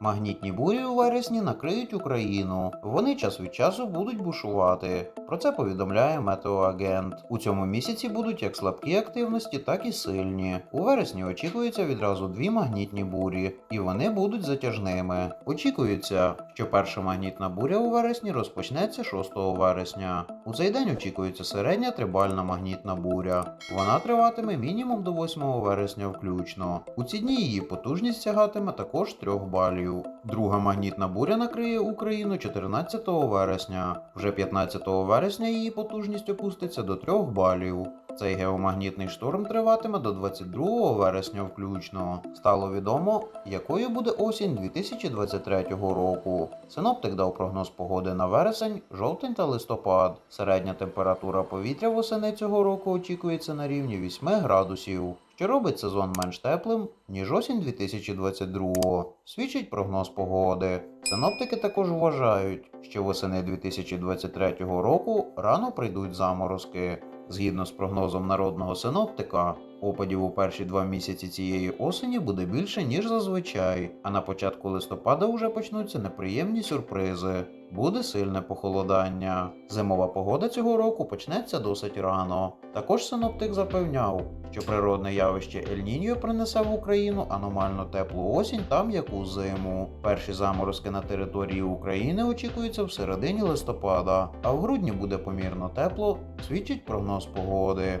Магнітні бурі у вересні накриють Україну. Вони час від часу будуть бушувати. Про це повідомляє метеоагент. У цьому місяці будуть як слабкі активності, так і сильні. У вересні очікується відразу дві магнітні бурі, і вони будуть затяжними. Очікується, що перша магнітна буря у вересні розпочнеться 6 вересня. У цей день очікується середня трибальна магнітна буря. Вона триватиме мінімум до 8 вересня включно. У ці дні її потужність сягатиме також 3 балів. Друга магнітна буря накриє Україну 14 вересня. Вже 15 вересня її потужність опуститься до 3 балів. Цей геомагнітний шторм триватиме до 22 вересня включно. Стало відомо, якою буде осінь 2023 року. Синоптик дав прогноз погоди на вересень, жовтень та листопад. Середня температура повітря восени цього року очікується на рівні 8 градусів, що робить сезон менш теплим, ніж осінь 2022 Свідчить прогноз погоди. Синоптики також вважають, що восени 2023 року рано прийдуть заморозки. Згідно з прогнозом народного синоптика, опадів у перші два місяці цієї осені буде більше, ніж зазвичай, а на початку листопада вже почнуться неприємні сюрпризи. Буде сильне похолодання. Зимова погода цього року почнеться досить рано. Також синоптик запевняв, що природне явище Ель-Ніньо принесе в Україну аномально теплу осінь та м'яку зиму. Перші заморозки на території України очікуються в середині листопада, а в грудні буде помірно тепло, свідчить прогноз погоди.